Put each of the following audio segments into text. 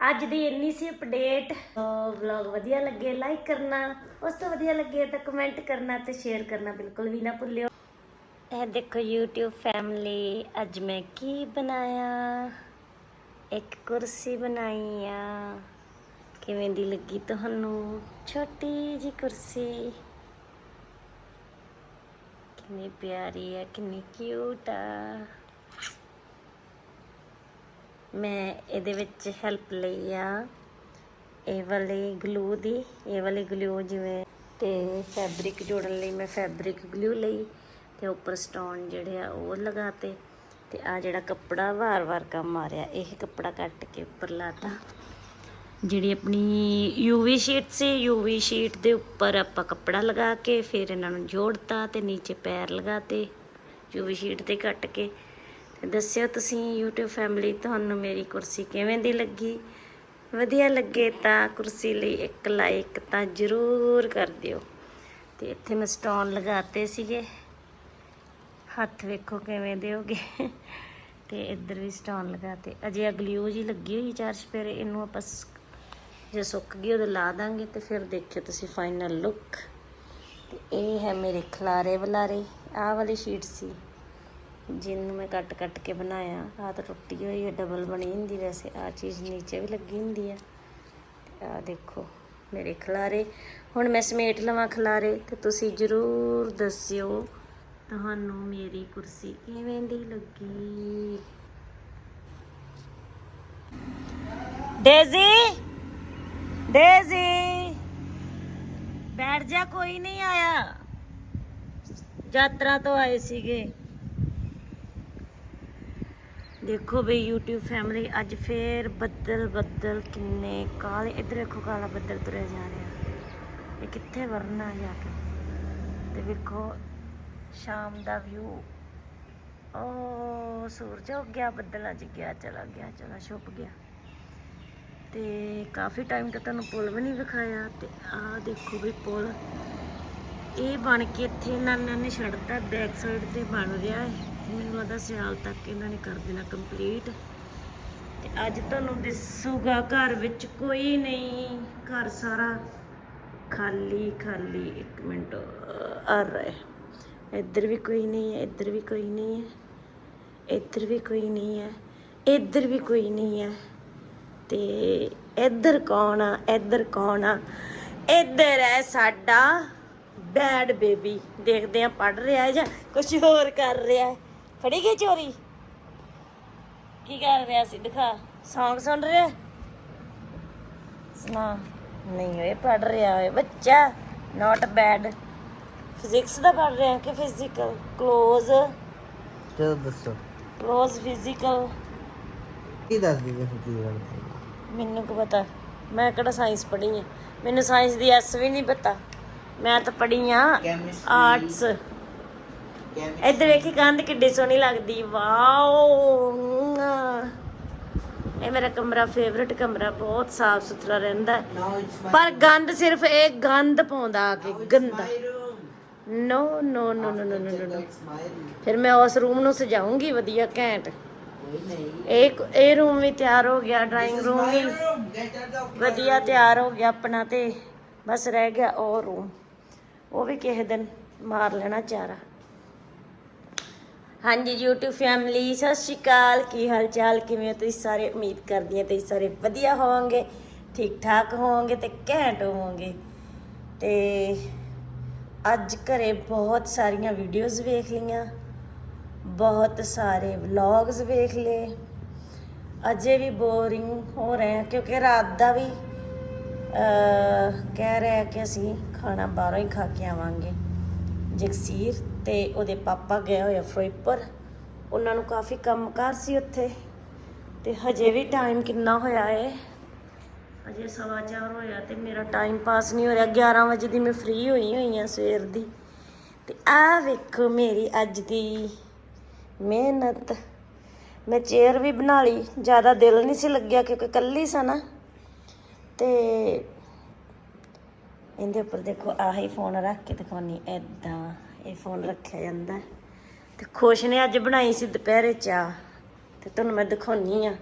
ਅੱਜ ਦੀ ਇੰਨੀ ਸੀ update vlog ਵਧੀਆ ਲੱਗੇ ਲਾਈਕ ਕਰਨਾ। ਉਸ ਤੋਂ ਵਧੀਆ ਲੱਗੇ ਤਾਂ ਕਮੈਂਟ ਕਰਨਾ ਤੇ ਸ਼ੇਅਰ ਕਰਨਾ ਬਿਲਕੁਲ ਵੀ ਨਾ ਭੁੱਲਿਓ। ਇਹ ਦੇਖੋ YouTube ਫੈਮਿਲੀ ਅੱਜ ਮੈਂ ਕੀ ਬਣਾਇਆ? ਇੱਕ ਕੁਰਸੀ ਬਣਾਈ ਆ। ਕਿਵੇਂ ਦੀ ਲੱਗੀ ਤੁਹਾਨੂੰ? ਛੋਟੀ ਜੀ ਕੁਰਸੀ। ਕਿੰਨੀ ਪਿਆਰੀ ਆ, ਕਿੰਨੀ ਕਿਊਟ ਆ। ਮੈਂ ਇਹਦੇ ਵਿੱਚ ਹੈਲਪ ਲਈ ਆ। ਇਹ ਵਾਲੇ ਗਲੂ ਦੀ, ਇਹ ਵਾਲੇ ਗਲੂ ਜਿਵੇਂ ਤੇ ਫੈਬਰਿਕ ਜੋੜਨ ਲਈ ਮੈਂ ਫੈਬਰਿਕ ਗਲੂ ਲਈ ਤੇ ਉੱਪਰ ਸਟੋਨ ਜਿਹੜੇ ਆ ਉਹ ਲਗਾਤੇ ਤੇ ਆ ਜਿਹੜਾ ਕੱਪੜਾ ਵਾਰ-ਵਾਰ ਕੰਮ ਆ ਰਿਹਾ, ਇਹ ਕੱਪੜਾ ਕੱਟ ਕੇ ਉੱਪਰ ਲਾਤਾ। ਜਿਹੜੀ ਆਪਣੀ ਯੂਵੀ ਸ਼ੀਟ ਸੀ ਯੂਵੀ ਸ਼ੀਟ ਦੇ ਉੱਪਰ ਆਪਾਂ ਕੱਪੜਾ ਲਗਾ ਕੇ ਫਿਰ ਇਹਨਾਂ ਨੂੰ ਜੋੜਤਾ ਤੇ ਨੀਚੇ ਪੈਰ ਲਗਾਤੇ ਯੂਵੀ ਸ਼ੀਟ ਤੇ ਕੱਟ ਕੇ। ਤੇ ਦੱਸਿਓ ਤੁਸੀਂ YouTube ਫੈਮਿਲੀ ਤੁਹਾਨੂੰ ਮੇਰੀ ਕੁਰਸੀ ਕਿਵੇਂ ਦੀ ਲੱਗੀ? ਵਧੀਆ ਲੱਗੇ ਤਾਂ ਕੁਰਸੀ ਲਈ ਇੱਕ ਲਾਈਕ ਤਾਂ ਜ਼ਰੂਰ ਕਰ ਦਿਓ। ਤੇ ਇੱਥੇ ਮੈਂ ਸਟੋਨ ਲਗਾਤੇ ਸੀਗੇ। ਹੱਥ ਵੇਖੋ ਕਿਵੇਂ ਦੇ ਹੋਗੇ ਤੇ ਇੱਧਰ ਵੀ ਸਟੋਨ ਲਗਾਤੇ। ਅਜੇ ਅਗਲੀਓ ਜੀ ਲੱਗੀ ਹੋਈ ਚਾਰ ਸਪੇਰੇ ਇਹਨੂੰ ਆਪਾਂ ਜੇ ਸੁੱਕ ਗਈ ਉਦੋਂ ਲਾ ਦਾਂਗੇ ਤੇ ਫਿਰ ਦੇਖਿਓ ਤੁਸੀਂ ਫਾਈਨਲ ਲੁੱਕ ਤੇ ਇਹ ਹੈ ਮੇਰੇ ਖਲਾਰੇ ਬਲਾਰੇ ਆਹ ਵਾਲੀ ਸ਼ੀਟ ਸੀ। ਜਿਹਨੂੰ ਮੈਂ ਕੱਟ ਕੱਟ ਕੇ ਬਣਾਇਆ, ਆਹ ਤਾਂ ਟੁੱਟੀ ਹੋਈ ਹੈ ਡਬਲ ਬਣੀ ਹੁੰਦੀ ਵੈਸੇ, ਆਹ ਚੀਜ਼ ਨੀਚੇ ਵੀ ਲੱਗੀ ਹੁੰਦੀ ਆ ਤੇ ਦੇਖੋ, ਮੇਰੇ ਖਲਾਰੇ, ਹੁਣ ਮੈਂ ਸਮੇਟ ਲਵਾਂ ਖਲਾਰੇ, ਤੇ ਤੁਸੀਂ ਜ਼ਰੂਰ ਦੱਸਿਓ ਤੁਹਾਨੂੰ ਮੇਰੀ ਕੁਰਸੀ ਕਿਵੇਂ ਦੀ ਲੱਗੀ। ਡੇਜ਼ੀ! ਡੇਜ਼ੀ! ਬੈਠ ਜਾ, ਕੋਈ ਨਹੀਂ ਆਇਆ। ਯਾਤਰਾ ਤੋਂ ਆਏ ਸੀਗੇ। ਦੇਖੋ ਬਈ YouTube ਫੈਮਿਲੀ ਅੱਜ ਫੇਰ ਬੱਦਲ ਬੱਦਲ ਕਿੰਨੇ ਕਾਲੇ। ਇੱਧਰ ਵੇਖੋ ਕਾਲਾ ਬੱਦਲ ਤੁਰਿਆ ਜਾ ਰਿਹਾ। ਇਹ ਕਿੱਥੇ ਵਰਨਾ ਜਾ ਕੇ? ਤੇ ਵੇਖੋ, ਸ਼ਾਮ ਦਾ ਵਿਊ ਓ, ਸੂਰਜ ਉੱਗ ਗਿਆ, ਬੱਦਲਾਂ 'ਚ ਗਿਆ, ਚਲਾ ਗਿਆ, ਚਲਾ, ਛੁਪ ਗਿਆ। ਤੇ ਕਾਫੀ ਟਾਈਮ ਤੋਂ ਤੁਹਾਨੂੰ ਪੁਲ ਵੀ ਨਹੀਂ ਵਿਖਾਇਆ। ਤੇ ਆਹ ਦੇਖੋ ਵੀ ਪੁਲ। ਇਹ ਬਣ ਕੇ ਇੱਥੇ ਇਹਨਾਂ ਨੇ ਛੱਡਤਾ ਬੈਕ ਸਾਈਡ ਤੇ ਬਣ ਰਿਹਾ ਹੈ। ਮੈਨੂੰ ਲੱਗਦਾ ਸਿਆਲ ਤੱਕ ਇਹਨਾਂ ਨੇ ਕਰ ਦੇਣਾ ਕੰਪਲੀਟ ਤੇ ਅੱਜ ਤੁਹਾਨੂੰ ਦਿਸੂਗਾ ਘਰ ਵਿੱਚ ਕੋਈ ਨਹੀਂ। ਘਰ ਸਾਰਾ ਖਾਲੀ ਖਾਲੀ ਇੱਕ ਮਿੰਟ ਆ ਰਿਹਾ ਇੱਧਰ ਵੀ ਕੋਈ ਨਹੀਂ ਹੈ, ਇੱਧਰ ਵੀ ਕੋਈ ਨਹੀਂ ਹੈ, ਇੱਧਰ ਵੀ ਕੋਈ ਨਹੀਂ ਹੈ, ਇੱਧਰ ਵੀ ਕੋਈ ਨਹੀਂ ਹੈ। ਤੇ ਇੱਧਰ ਕੌਣ ਆ, ਇੱਧਰ ਕੌਣ ਆ? ਇੱਧਰ ਹੈ ਸਾਡਾ ਬੈਡ ਬੇਬੀ ਦੇਖਦੇ ਆ ਪੜ ਰਿਹਾ ਜਾਂ ਕੁਝ ਹੋਰ ਕਰ ਰਿਹਾ ਹੈ। ਫੜੀ ਗਈ ਚੋਰੀ? ਕੀ ਕਰ ਰਿਹਾ ਸੀ? ਦਿਖਾ। ਸੌਂਗ ਸੁਣ ਰਿਹਾ? ਸੁਣਾ ਨਹੀਂ ਓਏ ਪੜ ਰਿਹਾ ਓਏ ਬੱਚਾ। ਨਾਟ ਬੈਡ ਫਿਜ਼ਿਕਸ ਦਾ ਪੜ ਰਿਹਾ ਕਿ ਫਿਜ਼ੀਕਲ ক্লোਜ਼ ਚਲੋ ਦੱਸੋ। ক্লোਜ਼ ਫਿਜ਼ੀਕਲ ਕੀ ਦੱਸ ਦਿੰਦੇ ਹੋ ਕੀ ਗੱਲ ਮੈਨੂੰ ਕੀ ਪਤਾ? ਮੈਂ ਕਿਹੜਾ ਸਾਇੰਸ ਪੜ੍ਹੀ ਆ? ਮੈਨੂੰ ਸਾਇੰਸ ਦੀ ਐਸ ਵੀ ਨਹੀਂ ਪਤਾ। ਮੈਂ ਤਾਂ ਪੜ੍ਹੀ ਆ ਆਰਟਸ ਇੱਧਰ ਵੇਖੀ ਕੰਧ ਕਿੱਡੀ ਸੋਹਣੀ ਲੱਗਦੀ। ਵਾਓ। ਇਹ ਮੇਰਾ ਕਮਰਾ ਫੇਵਰਿਟ ਕਮਰਾ ਬਹੁਤ ਸਾਫ਼ ਸੁਥਰਾ ਰਹਿੰਦਾ ਪਰ ਗੰਦ ਸਿਰਫ ਇਹ ਗੰਦ ਪਾਉਂਦਾ ਆ ਕੇ ਗੰਦਾ ਨੋ ਨੋ ਨੋ ਨੋ ਨੋ ਨੋ ਫਿਰ ਮੈਂ ਉਸ ਰੂਮ ਨੂੰ ਸਜਾਉਂਗੀ ਵਧੀਆ ਘੈਂਟ। ਨਹੀਂ। ਇਹ ਇਹ ਰੂਮ ਵੀ ਤਿਆਰ ਹੋ ਗਿਆ ਡਰਾਇੰਗ ਰੂਮ ਵੀ। ਵਧੀਆ ਤਿਆਰ ਹੋ ਗਿਆ ਆਪਣਾ ਤੇ। ਬਸ ਰਹਿ ਗਿਆ ਉਹ ਰੂਮ ਉਹ ਵੀ ਕਿਸੇ ਦਿਨ ਮਾਰ ਲੈਣਾ ਚਾਰਾ। ਹਾਂਜੀ YouTube ਫੈਮਿਲੀ ਸਤਿ ਸ਼੍ਰੀ ਅਕਾਲ। ਕੀ ਹਾਲ ਚਾਲ ਕਿਵੇਂ ਹੋ ਤੁਸੀਂ ਸਾਰੇ? ਉਮੀਦ ਕਰਦੀ ਹਾਂ ਤੁਸੀਂ ਸਾਰੇ ਵਧੀਆ ਹੋਵੋਗੇ ਠੀਕ ਠਾਕ ਹੋਵੋਗੇ ਤੇ ਘੈਂਟ ਹੋਵੋਗੇ। ਤੇ ਅੱਜ ਘਰੇ ਬਹੁਤ ਸਾਰੀਆਂ ਵੀਡੀਓਜ਼ ਵੇਖ ਲਈਆਂ, ਬਹੁਤ ਸਾਰੇ ਵਲੌਗਸ ਵੇਖ ਲਏ। ਅਜੇ ਵੀ ਬੋਰਿੰਗ ਹੋ ਰਹੇ ਹਾਂ, ਕਿਉਂਕਿ ਰਾਤ ਦਾ ਵੀ ਕਹਿ ਰਿਹਾ ਕਿ ਅਸੀਂ ਖਾਣਾ ਬਾਹਰੋਂ ਹੀ ਖਾ ਕੇ ਆਵਾਂਗੇ। ਜਗਸੀਰ ਤੇ ਉਹਦੇ ਪਾਪਾ ਗਏ ਹੋਏ ਆ ਉਹਨਾਂ ਨੂੰ ਕਾਫੀ ਕੰਮਕਾਰ ਸੀ ਉੱਥੇ ਤੇ ਹਜੇ ਵੀ ਟਾਈਮ ਕਿੰਨਾ ਹੋਇਆ ਏ? ਅਜੇ ਸਵਾ ਚਾਰ ਹੋਇਆ ਤੇ ਮੇਰਾ ਟਾਈਮ ਪਾਸ ਨਹੀਂ ਹੋ ਰਿਹਾ। 11 ਵਜੇ ਦੀ ਮੈਂ ਫ੍ਰੀ ਹੋਈ ਹੋਈ ਆ ਸਵੇਰ ਦੀ। ਤੇ ਆਹ ਵੇਖੋ ਮੇਰੀ ਅੱਜ ਦੀ ਮਿਹਨਤ। ਮੈਂ ਚੇਅਰ ਵੀ ਬਣਾ ਲਈ। ਜ਼ਿਆਦਾ ਦਿਲ ਨਹੀਂ ਸੀ ਲੱਗਿਆ ਕਿਉਂਕਿ ਕੱਲੀ ਸਾਂ ਨਾ। ਤੇ ਇਹਦੇ ਉੱਪਰ ਦੇਖੋ ਆਹੀ ਫੋਨ ਰੱਖ ਕੇ ਦਿਖਾਉਣੀ ਐਦਾਂ ਇਹ ਫੋਨ ਰੱਖਿਆ ਜਾਂਦਾ ਹੈ। ਤੇ ਖੁਸ਼ ਨੇ ਅੱਜ ਬਣਾਈ ਸੀ ਦੁਪਹਿਰੇ ਚਾਹ। ਤੇ ਤੁਹਾਨੂੰ ਮੈਂ ਦਿਖਾਉਣੀ ਆ।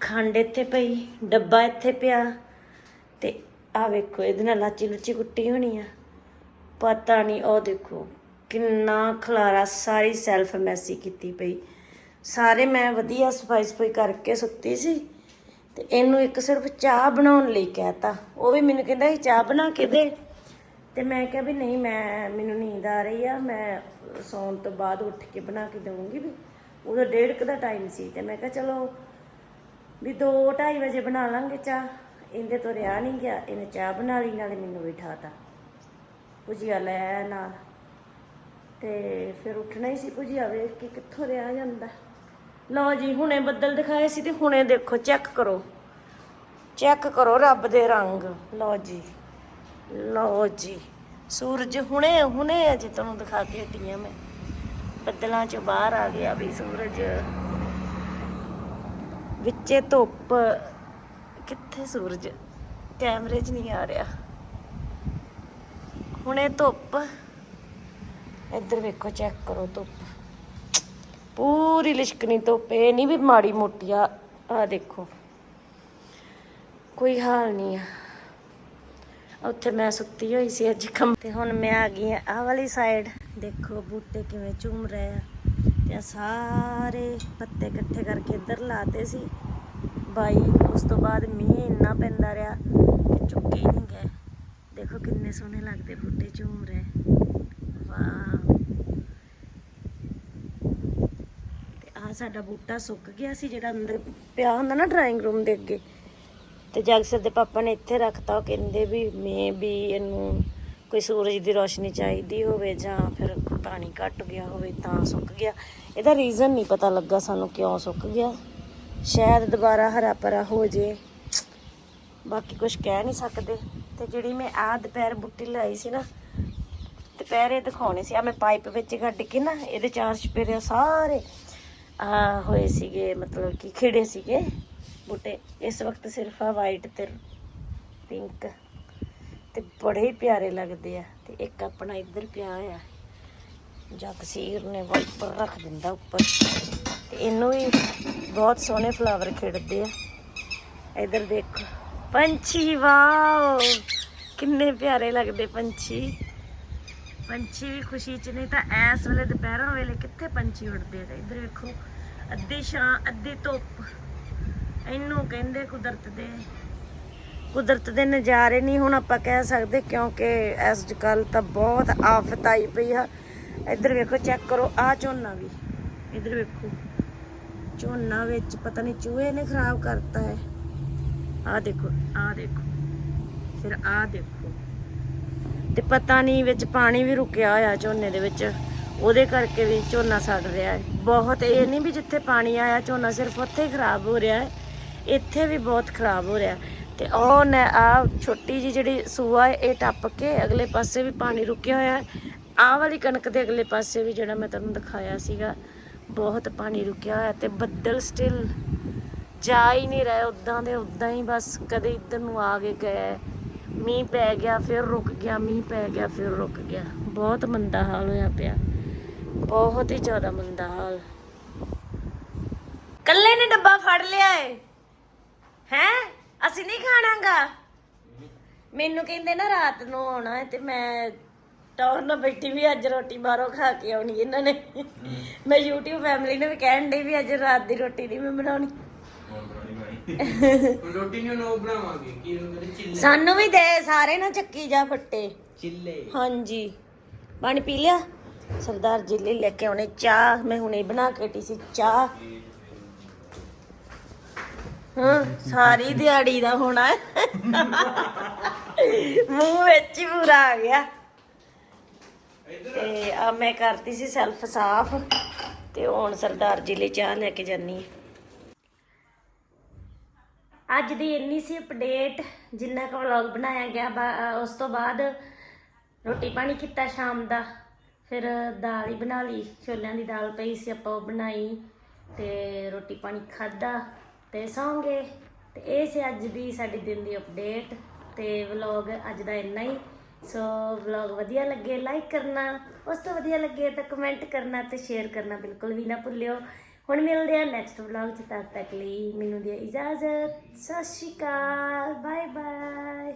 ਖੰਡ ਇੱਥੇ ਪਈ, ਡੱਬਾ ਇੱਥੇ ਪਿਆ। ਤੇ ਆ ਵੇਖੋ, ਇਹਦੇ ਨਾਲ ਲਾਚੀ ਲੁੱਚੀ ਕੁੱਟੀ ਹੋਣੀ ਆ। ਪਤਾ ਨਹੀਂ, ਉਹ ਦੇਖੋ, ਕਿੰਨਾ ਖਲਾਰਾ, ਸਾਰੀ ਸੈਲਫ ਮੈਸੀ ਕੀਤੀ ਪਈ। ਸਾਰੇ ਮੈਂ ਵਧੀਆ ਸਫ਼ਾਈ ਸਫ਼ਾਈ ਕਰਕੇ ਸੁੱਤੀ ਸੀ। ਤੇ ਇਹਨੂੰ ਇੱਕ ਸਿਰਫ ਚਾਹ ਬਣਾਉਣ ਲਈ ਕਹਿਤਾ। ਉਹ ਵੀ ਮੈਨੂੰ ਕਹਿੰਦਾ ਸੀ, ਚਾਹ ਬਣਾ ਕੇ ਦੇ। ਤੇ ਮੈਂ ਕਿਹਾ ਵੀ ਨਹੀਂ, ਮੈਂ, ਮੈਨੂੰ ਨੀਂਦ ਆ ਰਹੀ ਆ, ਮੈਂ ਸੌਣ ਤੋਂ ਬਾਅਦ ਉੱਠ ਕੇ ਬਣਾ ਕੇ ਦਊਂਗੀ ਵੀ। ਉਦੋਂ ਡੇਢ ਕੁ ਦਾ ਟਾਈਮ ਸੀ ਤੇ ਮੈਂ ਕਿਹਾ ਚਲੋ ਵੀ 2:30 ਵਜੇ ਬਣਾ ਲਾਂਗੇ ਚਾਹ। ਇਹਦੇ ਤੋਂ ਰਿਆ ਨਹੀਂ ਗਿਆ, ਇਹਨੇ ਚਾਹ ਬਣਾ ਲਈ, ਨਾਲੇ ਮੈਨੂੰ ਬਿਠਾਤਾ ਭੁਜੀਆ ਲੈ ਨਾਲ। ਤੇ ਫਿਰ ਉੱਠਣਾ ਹੀ ਸੀ ਭੁਜੀਆ, ਵੇਖ ਕੇ ਕਿੱਥੋਂ ਰਿਆ ਜਾਂਦਾ। ਲਓ ਜੀ, ਹੁਣੇ ਬੱਦਲ ਦਿਖਾਏ ਸੀ ਤੇ ਹੁਣੇ ਦੇਖੋ, ਚੈੱਕ ਕਰੋ। ਚੈੱਕ ਕਰੋ ਰੱਬ ਦੇ ਰੰਗ। ਲਓ ਜੀ। ਲਓ ਜੀ, ਸੂਰਜ ਹੁਣੇ ਹੁਣੇ ਅਜੇ ਤੁਹਾਨੂੰ ਦਿਖਾ ਕੇ ਹਟੀ ਹਾਂ ਮੈਂ। ਬੱਦਲਾਂ ਚ ਬਾਹਰ ਆ ਗਿਆ ਵੀ ਸੂਰਜ। ਵਿੱਚੇ ਧੁੱਪ। ਕਿੱਥੇ ਸੂਰਜ? ਕੈਮਰੇ 'ਚ ਨਹੀਂ ਆ ਰਿਹਾ। ਹੁਣੇ ਧੁੱਪ। ਇੱਧਰ ਵੇਖੋ, ਚੈੱਕ ਕਰੋ ਧੁੱਪ। ਪੂਰੀ ਲਿਸ਼ਕਣੀ ਧੁੱਪ, ਇਹ ਨਹੀਂ ਵੀ ਮਾੜੀ ਮੋਟੀ ਆ। ਆ ਦੇਖੋ। ਕੋਈ ਹਾਲ ਨਹੀਂ ਆ। ਉੱਥੇ ਮੈਂ ਸੁੱਤੀ ਹੋਈ ਸੀ ਅੱਜ ਕੰਮ ਤੇ ਹੁਣ ਮੈਂ ਆ ਗਈ ਆ ਆਹ ਵਾਲੀ ਸਾਈਡ ਦੇਖੋ ਬੂਟੇ ਕਿਵੇਂ ਝੂਮ ਰਹੇ ਆ। ਤੇ ਸਾਰੇ ਪੱਤੇ ਇਕੱਠੇ ਕਰਕੇ ਇੱਧਰ ਲਾਤੇ ਸੀ। ਬਾਈ, ਉਸ ਤੋਂ ਬਾਅਦ ਮੀਂਹ ਇੰਨਾ ਪੈਂਦਾ ਰਿਹਾ ਕਿ ਚੁੱਕੇ ਹੀ ਨਹੀਂ ਗਏ। ਦੇਖੋ ਕਿੰਨੇ ਸੋਹਣੇ ਲੱਗਦੇ ਬੂਟੇ ਝੂਮ ਰਹੇ। ਵਾਹ। ਤੇ ਆ ਸਾਡਾ ਬੂਟਾ ਸੁੱਕ ਗਿਆ ਸੀ ਜਿਹੜਾ ਅੰਦਰ ਪਿਆ ਹੁੰਦਾ ਨਾ ਡਰਾਇੰਗ ਰੂਮ ਦੇ ਅੱਗੇ। ਤੇ ਜਗਸਰ ਦੇ ਪਾਪਾ ਨੇ ਇੱਥੇ ਰੱਖਤਾ, ਉਹ ਕਹਿੰਦੇ ਵੀ ਮੈਂ ਵੀ ਇਹਨੂੰ ਕੋਈ ਸੂਰਜ ਦੀ ਰੋਸ਼ਨੀ ਚਾਹੀਦੀ ਹੋਵੇ ਜਾਂ ਫਿਰ ਪਾਣੀ ਘੱਟ ਗਿਆ ਹੋਵੇ ਤਾਂ ਸੁੱਕ ਗਿਆ। ਇਹਦਾ ਰੀਜ਼ਨ ਨਹੀਂ ਪਤਾ ਲੱਗਾ ਸਾਨੂੰ ਕਿਉਂ ਸੁੱਕ ਗਿਆ। ਸ਼ਾਇਦ ਦੁਬਾਰਾ ਹਰਾ ਭਰਾ ਹੋ ਜੇ। ਬਾਕੀ ਕੁਝ ਕਹਿ ਨਹੀਂ ਸਕਦੇ। ਤੇ ਜਿਹੜੀ ਮੈਂ ਆ ਦੁਪਹਿਰ ਬੁੱਟੀ ਲਾਈ ਸੀ ਨਾ, ਦੁਪਹਿਰੇ ਦਿਖਾਉਣੇ ਸੀ। ਆ ਮੈਂ ਪਾਈਪ ਵਿੱਚ ਕੱਢ ਕੇ ਨਾ, ਇਹਦੇ ਚਾਰ ਚਪੇਰੇ ਸਾਰੇ ਆ ਹੋਏ ਸੀਗੇ, ਮਤਲਬ ਕਿ ਖਿੜੇ ਸੀਗੇ। ਬੂਟੇ। ਇਸ ਵਕਤ ਸਿਰਫ ਆ ਵਾਈਟ ਤੇ ਪਿੰਕ ਤੇ ਬੜੇ ਹੀ ਪਿਆਰੇ ਲੱਗਦੇ ਆ ਤੇ ਇੱਕ ਆਪਣਾ ਇੱਧਰ ਪਿਆ ਹੋਇਆ। ਜਗਸੀਰ ਨੇ ਵਾਈਪਰ ਰੱਖ ਦਿੰਦਾ ਉੱਪਰ। ਤੇ ਇਹਨੂੰ ਵੀ ਬਹੁਤ ਸੋਹਣੇ ਫਲਾਵਰ ਖਿੜਦੇ ਆ। ਇੱਧਰ ਦੇਖੋ, ਪੰਛੀ, ਵਾਓ! ਕਿੰਨੇ ਪਿਆਰੇ ਲੱਗਦੇ ਪੰਛੀ। ਪੰਛੀ ਵੀ ਖੁਸ਼ੀ ਚ ਨਹੀਂ ਤਾਂ ਐਸ ਵੇਲੇ ਦੁਪਹਿਰਾਂ ਵੇਲੇ ਕਿੱਥੇ ਪੰਛੀ ਉੱਡਦੇ ਆ। ਇੱਧਰ ਵੇਖੋ, ਅੱਧੀ ਛਾਂ, ਅੱਧੀ ਧੁੱਪ। ਇਹਨੂੰ ਕਹਿੰਦੇ ਕੁਦਰਤ ਦੇ। ਕੁਦਰਤ ਦੇ ਨਜ਼ਾਰੇ ਨਹੀਂ ਹੁਣ ਆਪਾਂ ਕਹਿ ਸਕਦੇ, ਕਿਉਂਕਿ ਇਸ ਕੱਲ ਤਾਂ ਬਹੁਤ ਆਫਤ ਆਈ ਪਈ ਆ। ਇੱਧਰ ਵੇਖੋ ਚੈੱਕ ਕਰੋ, ਆ ਝੋਨਾ ਵੀ। ਇੱਧਰ ਵੇਖੋ, ਝੋਨਾ ਵਿੱਚ ਪਤਾ ਨਹੀਂ ਚੂਹੇ ਨੇ ਖਰਾਬ ਕਰਤਾ ਹੈ। ਆ ਦੇਖੋ ਆ ਦੇਖੋ, ਫਿਰ ਆ ਦੇਖੋ। ਤੇ ਪਤਾ ਨਹੀਂ ਵਿੱਚ ਪਾਣੀ ਵੀ ਰੁਕਿਆ ਹੋਇਆ ਝੋਨੇ ਦੇ ਵਿੱਚ। ਉਹਦੇ ਕਰਕੇ ਵੀ ਝੋਨਾ ਸੜ ਰਿਹਾ ਹੈ। ਬਹੁਤ, ਇਹ ਨਹੀਂ ਵੀ ਜਿੱਥੇ ਪਾਣੀ ਆਇਆ, ਝੋਨਾ ਸਿਰਫ ਉੱਥੇ ਹੀ ਖਰਾਬ ਹੋ ਰਿਹਾ ਹੈ। ਇੱਥੇ ਵੀ ਬਹੁਤ ਖਰਾਬ ਹੋ ਰਿਹਾ। ਤੇ ਉਹ ਨੇ ਆ ਛੋਟੀ ਜੀ ਜਿਹੜੀ ਸੂਆ ਹੈ, ਇਹ ਟੱਪ ਕੇ ਅਗਲੇ ਪਾਸੇ ਵੀ ਪਾਣੀ ਰੁਕਿਆ ਹੋਇਆ ਹੈ। ਆਹ ਵਾਲੀ ਕਣਕ ਦੇ ਅਗਲੇ ਪਾਸੇ ਵੀ ਜਿਹੜਾ ਮੈਂ ਤੁਹਾਨੂੰ ਦਿਖਾਇਆ ਸੀਗਾ, ਬਹੁਤ ਪਾਣੀ ਰੁਕਿਆ ਹੋਇਆ ਤੇ ਬੱਦਲ ਸਟਿਲ ਜਾ ਹੀ ਨਹੀਂ ਰਹੇ ਉਦਾਂ ਦੇ ਉਦਾਂ ਹੀ ਬਸ ਕਦੇ ਇੱਧਰ ਨੂੰ ਆ ਕੇ ਗਏ। ਮੀਂਹ ਪੈ ਗਿਆ, ਫਿਰ ਰੁਕ ਗਿਆ, ਮੀਂਹ ਪੈ ਗਿਆ, ਫਿਰ ਰੁਕ ਗਿਆ। ਬਹੁਤ ਮੰਦਾ ਹਾਲ ਹੋਇਆ ਪਿਆ। ਬਹੁਤ ਹੀ ਜ਼ਿਆਦਾ ਮੰਦਾ ਹਾਲ। ਕੱਲੇ ਨੇ ਡੱਬਾ ਫੜ ਲਿਆ ਏ। ਹੈ? ਅਸੀਂ ਨਹੀਂ ਖਾਣਾਗਾ। ਮੈਨੂੰ ਕਹਿੰਦੇ ਨਾ ਰਾਤ ਨੂੰ ਆਉਣਾ ਹੈ ਤੇ ਮੈਂ ਟੌਰ ਨਾਲ ਬੈਠੀ ਵੀ ਅੱਜ ਰੋਟੀ ਬਾਹਰੋਂ ਖਾ ਕੇ ਆਉਣੀ ਇਹਨਾਂ ਨੇ। ਮੈਂ YouTube ਫੈਮਿਲੀ ਨੂੰ ਵੀ ਕਹਿਣ ਡਈ ਵੀ ਅੱਜ ਰਾਤ ਦੀ ਰੋਟੀ ਨਹੀਂ ਮੈਂ ਬਣਾਉਣੀ। ਰੋਟੀ ਨੂੰ ਨੋ ਬਣਾਵਾਂਗੇ। ਕੀ ਉਹਨੂੰ ਕਹਿੰਦੇ? ਚਿੱਲੇ। ਸਾਨੂੰ ਵੀ ਦੇ ਸਾਰੇ ਨਾ ਚੱਕੀ ਜਾ ਫੱਟੇ। ਚਿੱਲੇ। ਹਾਂਜੀ। ਪਾਣੀ ਪੀ ਲਿਆ? ਸਰਦਾਰ ਜੀ ਲਈ ਲੈ ਕੇ ਆਉਣੇ ਚਾਹ। ਮੈਂ ਹੁਣੇ ਬਣਾ ਕੇ ਹਟੀ ਸੀ ਚਾਹ। ਹਾਂ, ਸਾਰੀ ਦਿਹਾੜੀ ਦਾ ਹੋਣਾ ਹੈ। ਮੂੰਹ ਵਿੱਚ ਹੀ ਪੂਰਾ ਆ ਗਿਆ। ਤੇ ਆ ਮੈਂ ਕਰਤੀ ਸੀ ਸੈਲਫ ਸਾਫ਼, ਤੇ ਹੁਣ ਸਰਦਾਰ ਜੀ ਲਈ ਚਾਹ ਲੈ ਕੇ ਜਾਨੀ ਅੱਜ ਦੀ ਇੰਨੀ ਸੀ ਅਪਡੇਟ ਜਿੰਨਾ ਕੁ ਵਲੌਗ ਬਣਾਇਆ ਗਿਆ, ਬਾ- ਉਸ ਤੋਂ ਬਾਅਦ ਰੋਟੀ ਪਾਣੀ ਕੀਤਾ ਸ਼ਾਮ ਦਾ, ਫਿਰ ਦਾਲ ਹੀ ਬਣਾ ਲਈ, ਛੋਲਿਆਂ ਦੀ ਦਾਲ ਪਈ ਸੀ, ਆਪਾਂ ਉਹ ਬਣਾਈ, ਤੇ ਰੋਟੀ ਪਾਣੀ ਖਾਦਾ ਤੇ ਸੌਂਗੇ। ਤੇ ਇਹ ਸੀ ਅੱਜ ਦੀ ਸਾਡੀ ਦਿਨ ਦੀ ਅਪਡੇਟ ਤੇ ਵਲੌਗ ਅੱਜ ਦਾ ਇੰਨਾ ਹੀ। ਸੋ ਵਲੌਗ ਵਧੀਆ ਲੱਗੇ ਲਾਈਕ ਕਰਨਾ। ਉਸ ਤੋਂ ਵਧੀਆ ਲੱਗੇ ਤਾਂ ਕਮੈਂਟ ਕਰਨਾ ਤੇ ਸ਼ੇਅਰ ਕਰਨਾ ਬਿਲਕੁਲ ਵੀ ਨਾ ਭੁੱਲਿਓ। ਹੁਣ ਮਿਲਦੇ ਆ ਨੈਕਸਟ ਵਲੌਗ ਚ। ਤਦ ਤੱਕ ਲਈ ਮੈਨੂੰ ਦਿਓ ਇਜਾਜ਼ਤ। ਸਤਿ ਸ਼੍ਰੀ ਅਕਾਲ। Bye bye